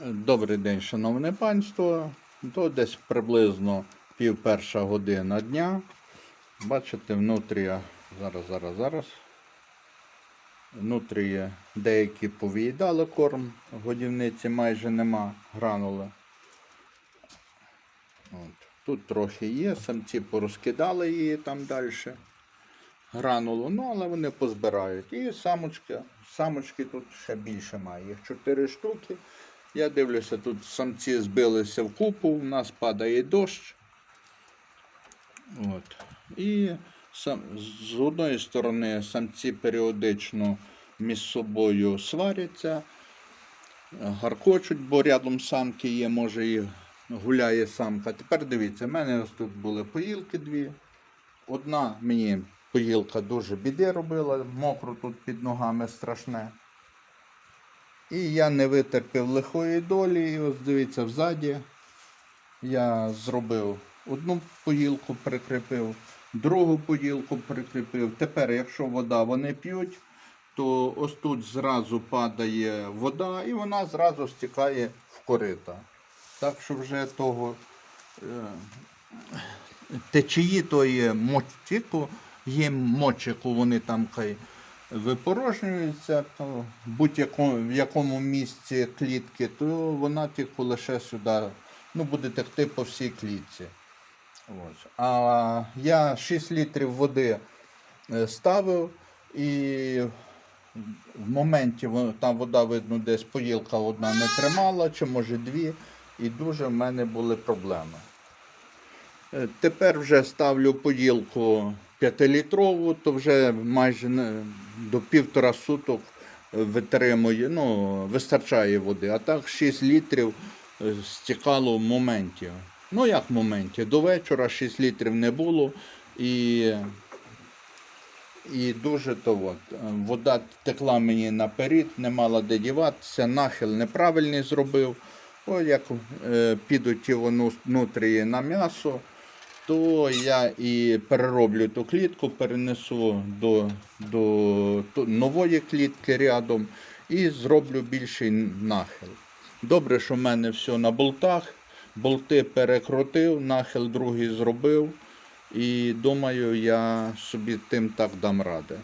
Добрий день, шановне панство. То десь приблизно пів перша година дня. Бачите, внутрі, зараз, зараз, зараз. Внутрі деякі повиїдали корм, годівниці майже нема, гранули. От. Тут трохи є, самці порозкидали її там далі. Гранулу, ну але вони позбирають. І самочки, самочки тут ще більше має. Їх 4 штуки. Я дивлюся, тут самці збилися в купу, у нас падає дощ. От. І сам, з одної сторони самці періодично між собою сваряться, гаркочуть, бо рядом самки є, може і гуляє самка. Тепер дивіться, в мене ось тут були поїлки дві. Одна мені поїлка дуже біди робила, мокро тут під ногами страшне. І я не витерпів лихої долі. І ось дивіться, взаді я зробив одну поїлку, прикріпив, другу поїлку прикріпив. Тепер, якщо вода вони п'ють, то ось тут зразу падає вода і вона зразу стікає в корита. Так що вже того е, течії тої мочику, є мочику, вони там хай випорожнюються, то будь-якому в якому місці клітки, то вона тільки лише сюди ну, буде текти по всій клітці. Ось. А я 6 літрів води е, ставив і в моменті там вода, видно, десь поїлка одна не тримала, чи може дві, і дуже в мене були проблеми. Е, Тепер вже ставлю поїлку 5-літрову, то вже майже не- до півтора суток витримує, ну, вистачає води. А так 6 літрів е, стікало в моменті. Ну як в моменті? До вечора 6 літрів не було і, і дуже то от. е, Вода текла мені наперед, не мала де діватися, нахил неправильний зробив. О, як е, підуть ті воно внутрі на м'ясо, то я і перероблю ту клітку, перенесу до, до нової клітки рядом і зроблю більший нахил. Добре, що в мене все на болтах. Болти перекрутив, нахил другий зробив. І думаю, я собі тим так дам ради.